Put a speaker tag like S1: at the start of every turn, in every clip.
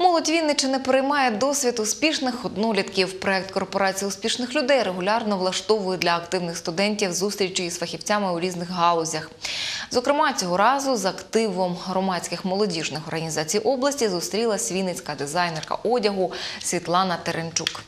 S1: Молодь Вінничини переймає досвід успішних однолітків. Проект корпорації успішних людей регулярно влаштовує для активних студентів зустрічі із фахівцями у різних галузях. Зокрема, цього разу з активом громадських молодіжних організацій області зустрілась вінницька дизайнерка одягу Світлана Теренчук.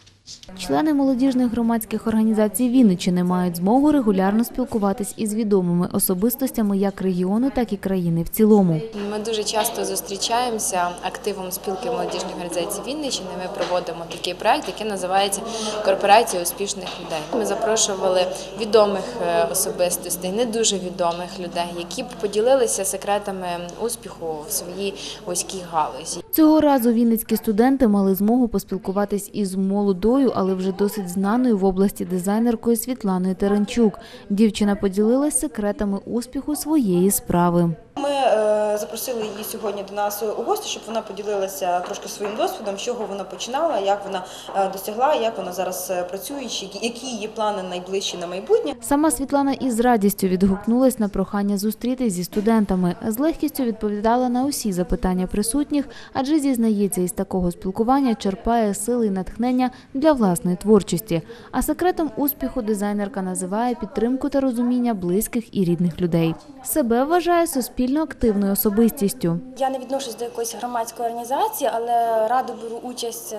S2: Члени молодіжних громадських організацій Вінниччини мають змогу регулярно спілкуватись із відомими особистостями як регіону, так і країни в цілому.
S3: Ми дуже часто зустрічаємося активом спілки молодіжних організацій Вінниччини. Ми проводимо такий проект, який називається Корпорація успішних людей. Ми запрошували відомих е, особистостей, не дуже відомих людей, які б поділилися секретами успіху в своїй вузькій галузі.
S2: Цього разу вінницькі студенти мали змогу поспілкуватись із молодою, але вже досить знаною в області дизайнеркою Світланою Теренчук. Дівчина поділилась секретами успіху своєї справи.
S4: Ми е, запросили її сьогодні до нас у гості, щоб вона поділилася трошки своїм досвідом, чого вона починала, як вона е, досягла, як вона зараз е, працює, які- її плани найближчі на майбутнє.
S2: Сама Світлана із радістю відгукнулась на прохання зустрітись зі студентами. З легкістю відповідала на усі запитання присутніх, адже зізнається, із такого спілкування черпає сили і натхнення для власної творчості. А секретом успіху дизайнерка називає підтримку та розуміння близьких і рідних людей. Себе вважає суспільно активною особистістю.
S5: Я не відношусь до якоїсь громадської організації, але радо беру участь.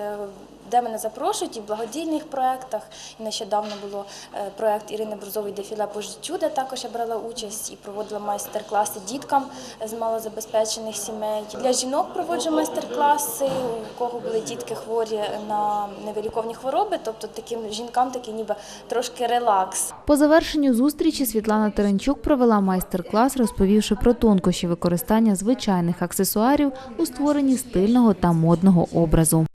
S5: Де мене запрошують і в благодійних проєктах. І нещодавно було е, проєкт Ірини Брузової «Дефіле по життю, де також я брала участь і проводила майстер-класи діткам з малозабезпечених сімей. Для жінок проводжу майстер-класи, у кого були дітки хворі на невиліковні хвороби, тобто таким жінкам такий ніби трошки релакс.
S2: По завершенню зустрічі Світлана Теренчук провела майстер-клас, розповівши про тонкощі використання звичайних аксесуарів у створенні стильного та модного образу.